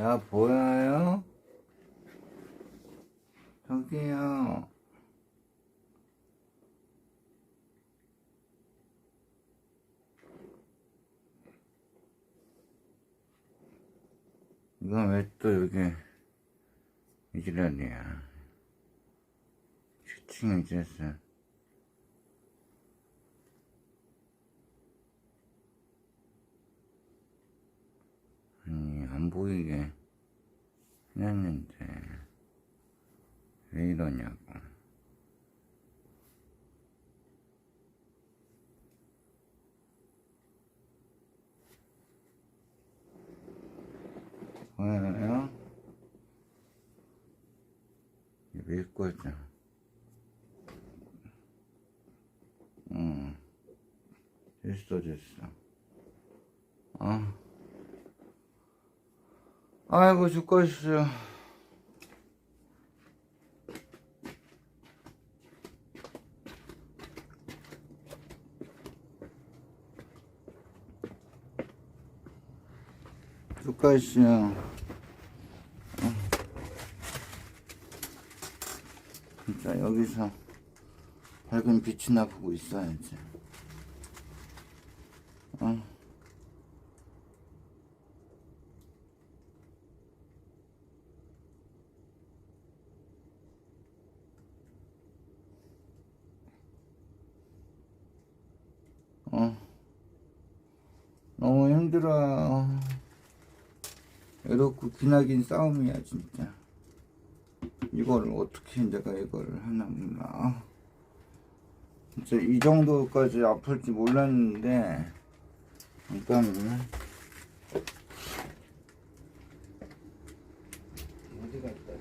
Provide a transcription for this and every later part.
나 보여요? 저기요. 이건 왜 또 여기 이지랄이야. 슈팅을 쳤어. 아니, 안 보이게 해놨는데, 왜 이러냐고. 보여요? 왜 꺼져? 응. 됐어, 됐어. 아. 아이고, 죽겠어. 죽겠어. 진짜 여기서 밝은 빛이나 보고 있어야지. 어. 너무 힘들어요. 이렇고 기나긴 싸움이야, 진짜. 이거를 어떻게 내가 이거를 하나 몰라. 진짜 이 정도까지 아플지 몰랐는데, 잠깐만. 어디 갔다.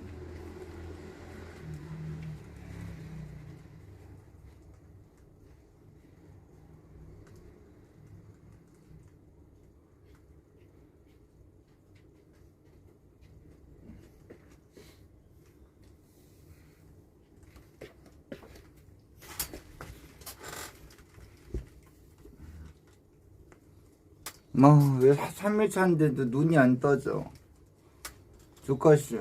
뭐, 왜 3일 차인데도 눈이 안 떠져? 죽겠어.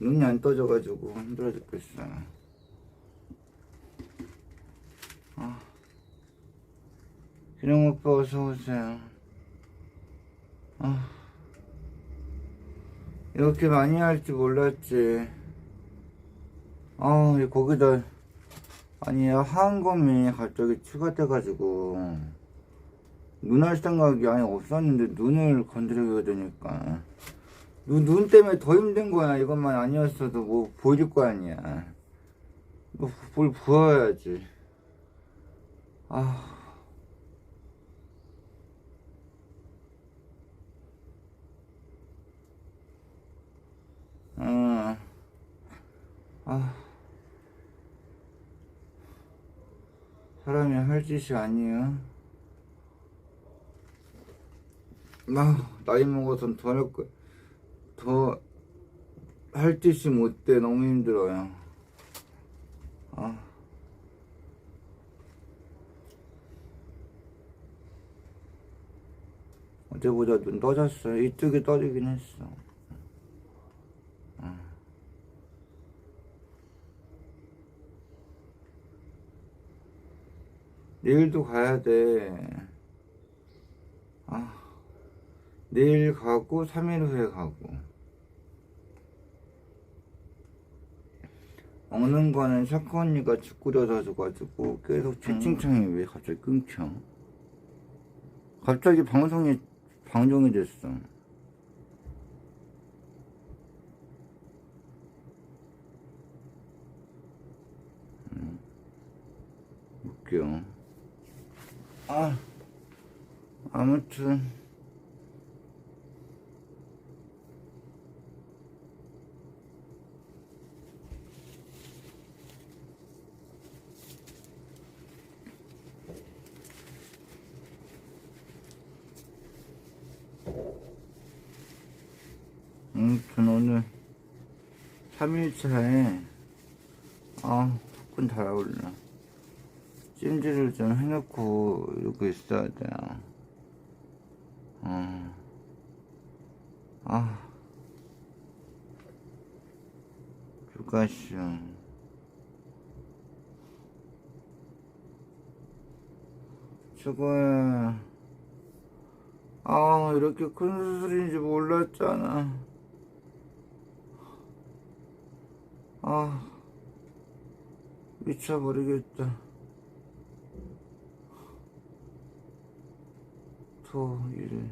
눈이 안 떠져가지고 힘들어 죽겠어. 아. 기령 오빠 어서오세요. 아. 이렇게 많이 할 줄 몰랐지. 아, 이 거기다, 아니, 하한검이 갑자기 추가돼가지고. 눈할 생각이 아예 없었는데 눈을 건드리게 되니까. 눈, 눈 때문에 더 힘든 거야. 이것만 아니었어도 뭐 보일 거 아니야. 뭐볼 부어야지. 아. 아, 아, 사람이 할 짓이 아니야. 나 나이 먹어선 더할 거, 더할 짓이 못 돼. 너무 힘들어요. 아. 어제보다 눈 떠졌어. 이쪽이 떠지긴 했어. 아. 내일도 가야 돼. 아. 내일 가고 3일 후에 가고. 먹는 거는 샤크 언니가 죽 끓여다 줘가지고 계속 채팅창이 왜 갑자기 끊겨? 갑자기 방송이 방종이 됐어. 음, 웃겨. 아 아무튼 오늘 3일차에 아 후끈 달아올라 찜질을 좀 해놓고 이러고 있어야 돼요 어. 아. 주가시. 수고해. 아, 이렇게 큰 수술인지 몰랐잖아. 아, 미쳐버리겠다. 토, 일,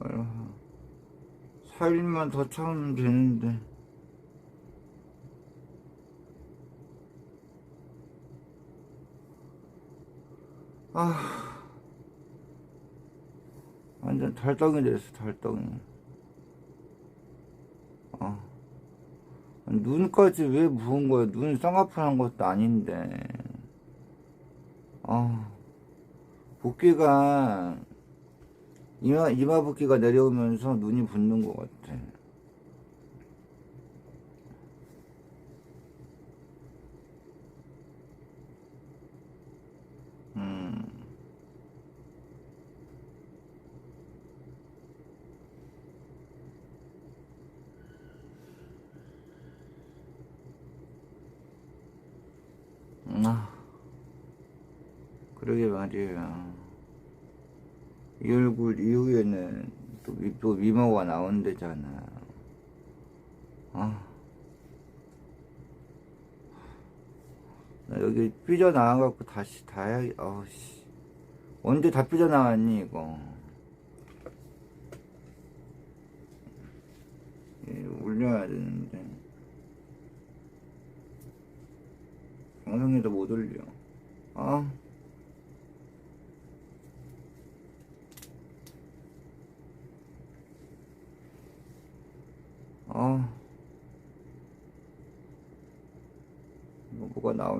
월, 4일만 더 참으면 되는데. 아, 완전 달덩이 됐어, 달덩이. 아, 눈까지 왜 부은 거야? 눈 쌍꺼풀 것도 아닌데. 아, 붓기가, 이마, 이마 붓기가 내려오면서 눈이 붓는 것 같아. 그러게 말이야. 이 얼굴 이후에는 또, 미- 또 미모가 나온대잖아. 아. 나 여기 삐져나와갖고 다시 다 해야, 어우, 씨. 언제 다 삐져나왔니, 이거. 예, 올려야 되는데. 방송에도 못 올려. 아. 아. 이거 뭐가 나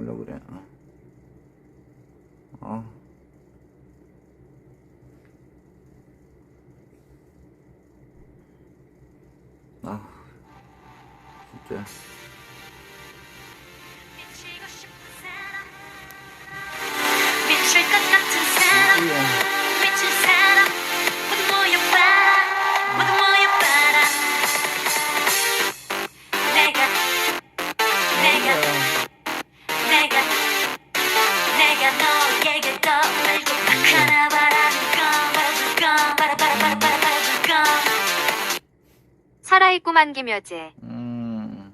살아있구만 김여제. 음.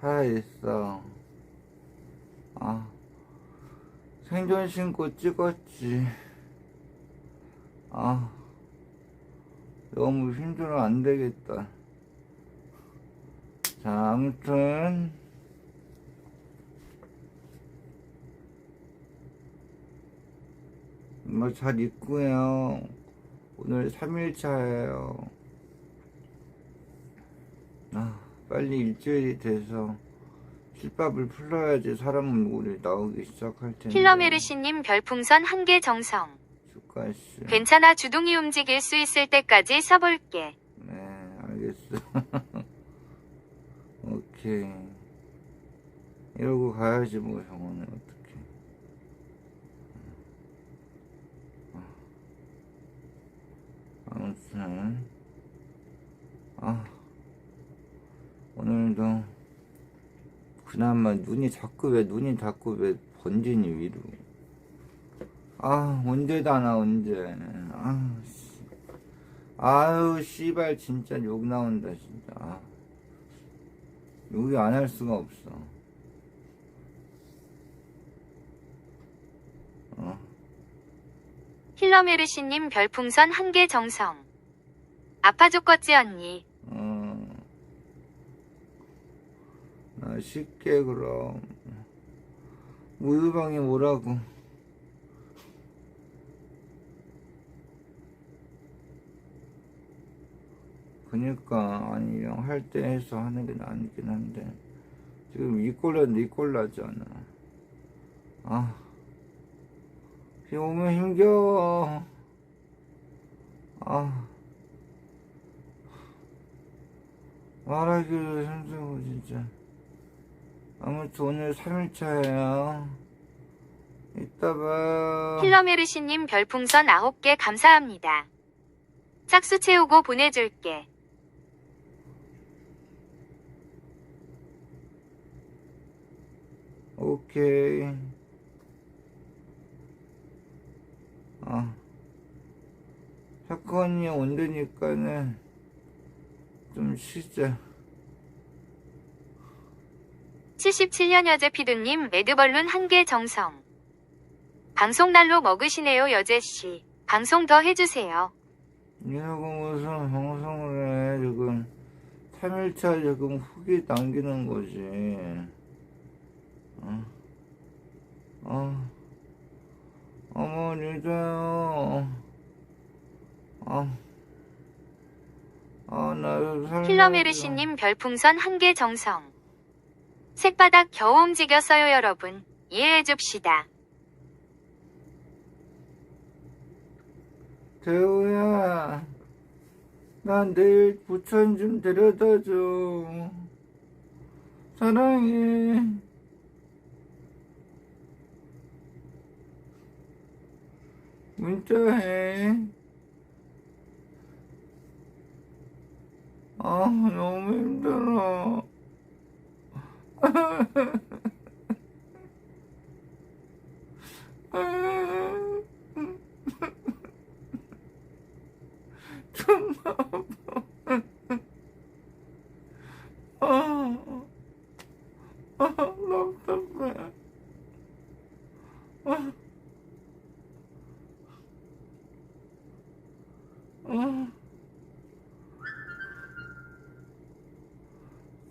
살아있어. 아. 생존 신고 찍었지. 아. 너무 힘들어 안 되겠다. 자, 아무튼. 뭐 잘 있고요. 오늘 3일차예요. 아, 빨리 일주일이 돼서 실밥을 풀러야지 사람 얼굴이 나오기 시작할 텐데. 힐러메르시님 별풍선 한 개 정성. 주가씨. 괜찮아 주둥이 움직일 수 있을 때까지 써볼게. 네, 알겠어. 오케이. 이러고 가야지 뭐 형은 어떡해. 아무튼 아 오늘도 그나마 눈이 자꾸 왜 눈이 자꾸 왜 번지니 위로 아 언제 다나 언제 아 씨. 아유 씨발 진짜 욕 나온다 진짜 아. 욕이 안 할 수가 없어 어 힐러메르시님 별풍선 한 개 정성. 아파 죽겠지 언니. 어. 나 쉽게 그럼. 우유방이 뭐라고? 그니까 아니 할때 해서 하는 게 낫긴 한데. 지금 이꼴라는데 이꼴라잖아. 아. 비 오면 힘겨워. 아. 말하기도 힘들고 진짜 아무튼 오늘 3일차예요 이따 봐 힐러메르시님 별풍선 아홉 개 감사합니다. 짝수 채우고 보내줄게. 오케이. 아. 사건이 온다니까는 좀 쉬자. 77년 여제 피드님 매드벌룬 한 개 정성. 방송 날로 먹으시네요 여제씨. 방송 더 해주세요. 이러고 무슨 방송을 해, 지금. 3일차 지금 후기 남기는 거지. 어. 어. 어머, 늦어요. 아. 아, 나 살. 킬러메르시님 별풍선 한 개 정성. 색바닥 겨우 움직였어요 여러분. 이해해 줍시다. 대우야, 난 내일 부천 좀 데려다 줘. 사랑해. 문자해. 아, 너무 힘들어. 존나 아파. 아, 아, 너무 답답해. 아, 아.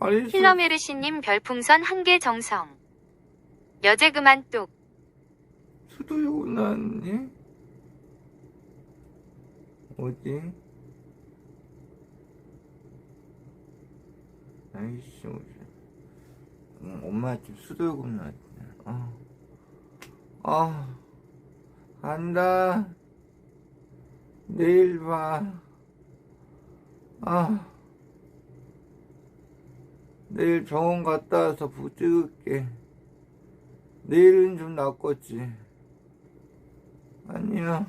아니, 킬러메르시님 별풍선 한 개 정성. 여제 그만 뚝. 수도욕 나왔니? 어디? 아이씨, 어디? 응, 엄마 집 수도욕 나왔지. 아, 아, 간다. 내일 봐. 아, 내일 병원 갔다 와서 부 찍을게. 내일은 좀 낫겠지. 아니야.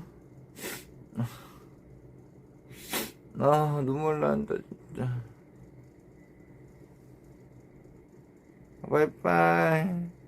아, 눈물 난다, 진짜. 바이바이.